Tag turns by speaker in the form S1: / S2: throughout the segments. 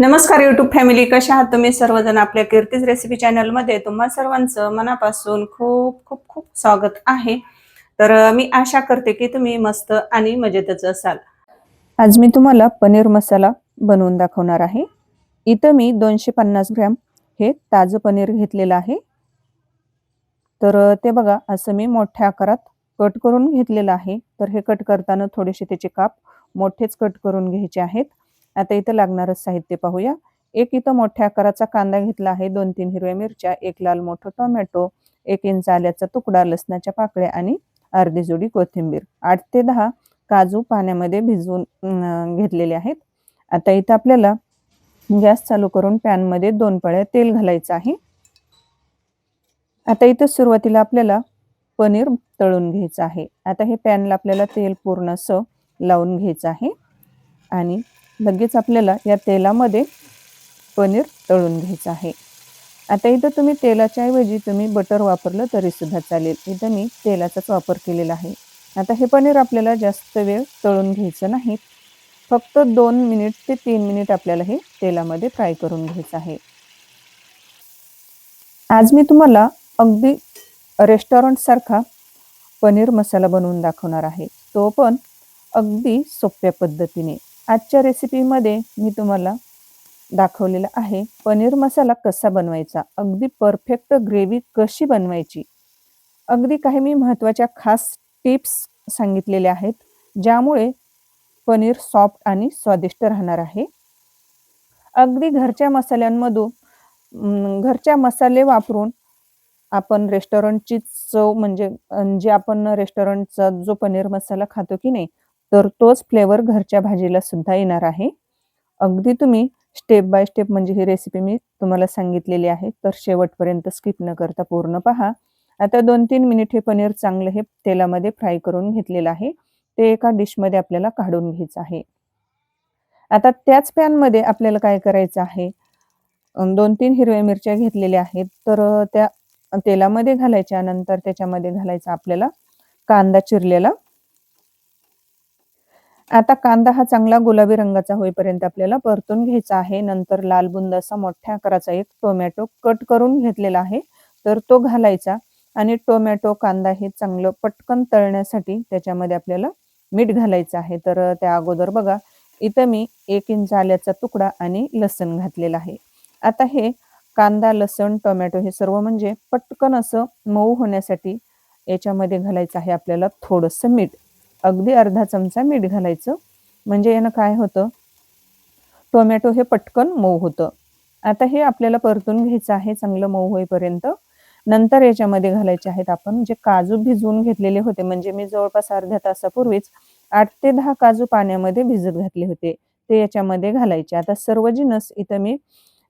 S1: नमस्कार YouTube family कशा आहात तुम्ही? सर्वजण आपल्या कीर्तीज रेसिपी चॅनलमध्ये तुम्हा सर्वांचं मनापासून खूप खूप खूप स्वागत आहे. तर मी आशा करते की तुम्ही मस्त आणि मजेतच असाल. आज मी तुम्हाला पनीर मसाला बनवून दाखवणार आहे. इथं मी दोनशे पन्नास ग्रॅम हे ताजं पनीर घेतलेलं आहे. तर ते बघा असं मी मोठ्या आकारात कट करून घेतलेलं आहे. तर हे कट करताना थोडेसे त्याचे काप मोठेच कट करून घ्यायचे आहेत. आता इथं लागणारं साहित्य पाहूया. एक इथं मोठ्या आकाराचा कांदा घेतला आहे. दोन तीन हिरव्या मिरच्या एक लाल मोठं टोमॅटो एक इंच आल्याचा तुकडा लसणाच्या पाकळ्या आणि अर्धी जोडी कोथिंबीर. आठ ते दहा काजू पाण्यामध्ये भिजवून घेतलेले आहेत. आता इथं आपल्याला गॅस चालू करून पॅनमध्ये दोन पळ्या तेल घालायचं आहे. आता इथं सुरुवातीला आपल्याला पनीर तळून घ्यायचं आहे. आता हे पॅनला आपल्याला तेल पूर्ण असं लावून घ्यायचं आहे. आणि लगेच आपल्याला या तेलामध्ये पनीर तळून घ्यायचं आहे. आता इथं तुम्ही तेलाच्या ऐवजी तुम्ही बटर वापरलं तरीसुद्धा चालेल. इथं मी तेलाचाच वापर केलेला आहे. आता हे पनीर आपल्याला जास्त वेळ तळून घ्यायचं नाही. फक्त दोन मिनिट ते तीन मिनिट आपल्याला हे तेलामध्ये फ्राय करून घ्यायचं आहे. आज मी तुम्हाला अगदी रेस्टॉरंटसारखा पनीर मसाला बनवून दाखवणार आहे. तो पण अगदी सोप्या पद्धतीने. आजच्या रेसिपीमध्ये मी तुम्हाला दाखवलेला आहे पनीर मसाला कसा बनवायचा अगदी परफेक्ट ग्रेव्ही कशी बनवायची. अगदी काही मी महत्त्वाच्या खास टिप्स सांगितलेल्या आहेत ज्यामुळे पनीर सॉफ्ट आणि स्वादिष्ट राहणार आहे. अगदी घरच्या मसाल्यांमधून घरच्या मसाले वापरून आपण रेस्टॉरंटची चव म्हणजे जे आपण रेस्टॉरंटचा जो पनीर मसाला खातो की नाही तर तोच फ्लेवर घरच्या भाजीला सुद्धा येणार आहे. अगदी तुम्ही स्टेप बाय स्टेप म्हणजे ही रेसिपी मी तुम्हाला सांगितलेली आहे तर शेवटपर्यंत स्किप न करता पूर्ण पहा. आता दोन तीन मिनिट हे पनीर चांगलं हे तेलामध्ये फ्राय करून घेतलेलं आहे. ते एका डिशमध्ये आपल्याला काढून घ्यायचं आहे. आता त्याच पॅनमध्ये आपल्याला काय करायचं आहे? दोन तीन हिरव्या मिरच्या घेतलेल्या आहेत तर त्या तेलामध्ये घालायच्या नंतर त्याच्यामध्ये घालायचा आपल्याला कांदा चिरलेला. आता कांदा हा चांगला गुलाबी रंगाचा होईपर्यंत आपल्याला परतून घ्यायचा आहे. नंतर लाल बुंद असा मोठ्या आकाराचा एक टोमॅटो कट करून घेतलेला आहे. तर तो घालायचा आणि टोमॅटो कांदा हे चांगलं पटकन तळण्यासाठी त्याच्यामध्ये आपल्याला मीठ घालायचं आहे. तर त्या अगोदर बघा इथं मी एक इंच आल्याचा तुकडा आणि लसण घातलेला आहे. आता हे कांदा लसण टोमॅटो हे सर्व म्हणजे पटकन असं मऊ होण्यासाठी याच्यामध्ये घालायचं आहे आपल्याला थोडंसं मीठ. अगदी अर्धा चमचा मीठ घालायचं. म्हणजे यानं काय होतं? टोमॅटो हे पटकन मऊ होतं. आता हे आपल्याला परतून घ्यायचं आहे चांगलं मऊ होईपर्यंत. नंतर याच्यामध्ये घालायचे आहेत आपण जे काजू भिजवून घेतलेले होते. म्हणजे मी जवळपास अर्ध्या तासापूर्वीच आठ ते दहा काजू पाण्यामध्ये भिजत घातले होते. ते याच्यामध्ये घालायचे. आता सर्व जिनस इथं मी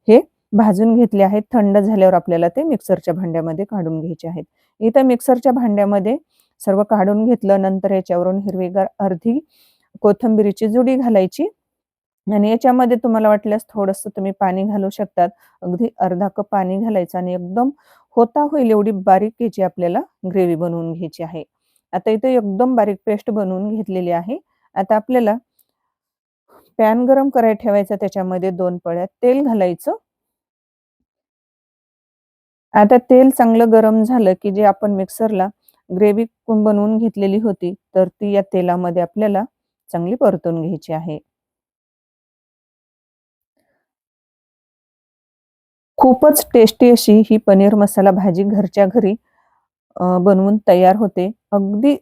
S1: हे भाजून घेतले आहेत. थंड झाल्यावर आपल्याला ते मिक्सरच्या भांड्यामध्ये काढून घ्यायचे आहेत. इथं मिक्सरच्या भांड्यामध्ये सर्व काढून घेतलं नंतर याच्यावरून हिरवीगार अर्धी कोथिंबिरीची जुडी घालायची. आणि याच्यामध्ये तुम्हाला वाटल्यास थोडंसं तुम्ही पाणी घालू शकतात. अगदी अर्धा कप पाणी घालायचं आणि एकदम होता होईल एवढी बारीक याची आपल्याला ग्रेव्ही बनवून घ्यायची आहे. आता इथे एकदम बारीक पेस्ट बनवून घेतलेली आहे. आता आपल्याला पॅन गरम करायला ठेवायचा त्याच्यामध्ये दोन पळ्या तेल घालायचं. आता तेल चांगलं गरम झालं की जे आपण मिक्सरला ग्रेव्ही बनवून घेतलेली होती तर ती या तेलामध्ये आपल्याला चांगली परतून घ्यायची आहे. खूपच टेस्टी अशी ही पनीर मसाला भाजी घरच्या घरी बनवून तयार होते. अगदी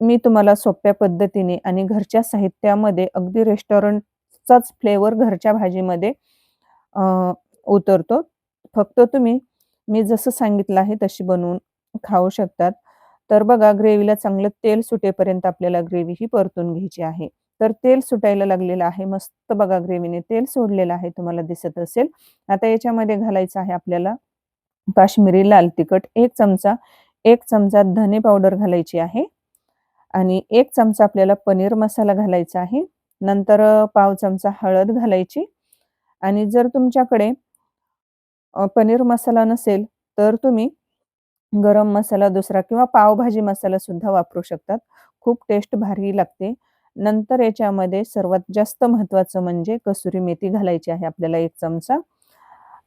S1: मी तुम्हाला सोप्या पद्धतीने आणि घरच्या साहित्यामध्ये अगदी रेस्टॉरंटचाच फ्लेवर घरच्या भाजीमध्ये उतरतो. फक्त तुम्ही मी जसं सांगितलं आहे तशी बनवून खाऊ शकतात. तर बघा ग्रेव्हीला चांगलं तेल सुटेपर्यंत आपल्याला ग्रेव्ही ही परतून घ्यायची आहे. तर तेल सुटायला लागलेलं आहे. मस्त बघा ग्रेव्हीने तेल सोडलेलं आहे तुम्हाला दिसत असेल. आता याच्यामध्ये घालायचं आहे आपल्याला काश्मीरी लाल तिखट. एक चमचा एक चमचा धने पावडर घालायची आहे. आणि एक चमचा आपल्याला पनीर मसाला घालायचा आहे. नंतर पाव चमचा हळद घालायची. आणि जर तुमच्याकडे पनीर मसाला नसेल तर तुम्ही गरम मसाला दुसरा किंवा पावभाजी मसाला सुद्धा वापरू शकतात. खूप टेस्ट भारी लागते. नंतर याच्यामध्ये सर्वात जास्त महत्वाचं म्हणजे कसुरी मेथी घालायची आहे आपल्याला एक चमचा.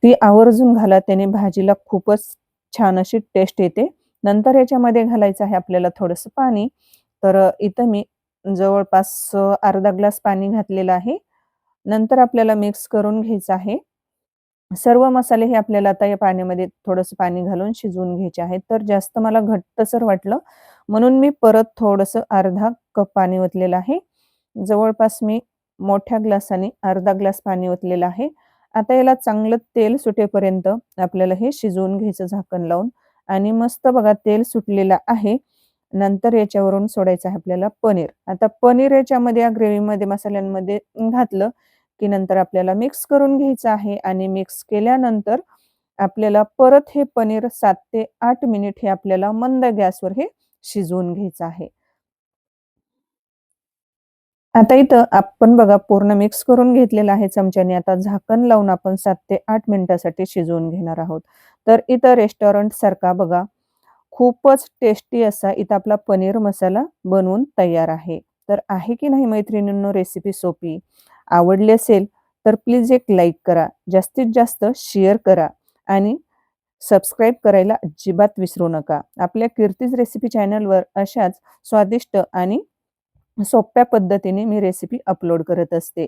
S1: ती आवर्जून घाला त्याने भाजीला खूपच छान अशी टेस्ट येते. नंतर याच्यामध्ये घालायचं आहे आपल्याला थोडंसं पाणी. तर इथं मी जवळपास अर्धा ग्लास पाणी घातलेलं आहे. नंतर आपल्याला मिक्स करून घ्यायचं आहे. सर्व मसाले हे आपल्याला आता या पाण्यामध्ये थोडंसं पाणी घालून शिजवून घ्यायचे आहेत. तर जास्त मला घट्टसर वाटलं. म्हणून मी परत थोडंसं अर्धा कप पाणी ओतलेलं आहे. जवळपास मी मोठ्या ग्लासाने अर्धा ग्लास पाणी ओतलेलं आहे. आता याला चांगलं तेल सुटेपर्यंत आपल्याला हे शिजवून घ्यायचं झाकण लावून. आणि मस्त बघा तेल सुटलेलं आहे. नंतर याच्यावरून सोडायचं आहे आपल्याला पनीर. आता पनीर याच्यामध्ये या ग्रेव्हीमध्ये मसाल्यांमध्ये घातलं की नंतर आपल्याला मिक्स करून घ्यायचं आहे आणि मिक्स केल्यानंतर आपल्याला परत हे पनीर सात ते आठ मिनिट हे आपल्याला मंद गॅसवर हे शिजवून घ्यायचं आहे. आता इथं आपण बघा पूर्ण मिक्स करून घेतलेलं आहे चमच्याने. आता झाकण लावून आपण सात ते आठ मिनिटासाठी शिजवून घेणार आहोत. तर इथं रेस्टॉरंट सारखा बघा खूपच टेस्टी असा इथं आपला पनीर मसाला बनवून तयार आहे. तर आहे की नाही मैत्रिणींनो रेसिपी सोपी? आवडली असेल तर प्लीज एक लाईक करा. जास्तीत जास्त शेअर करा आणि सबस्क्राईब करायला अजिबात विसरू नका. आपल्या कीर्तीज रेसिपी चॅनलवर अशाच स्वादिष्ट आणि सोप्या पद्धतीने मी रेसिपी अपलोड करत असते.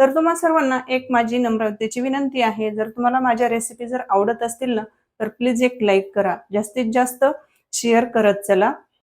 S1: तर तुम्हा सर्वांना एक माझी नम्रतेची विनंती आहे. जर तुम्हाला माझ्या रेसिपी जर आवडत असतील ना तर प्लीज एक लाईक करा. जास्तीत जास्त शेअर करत चला.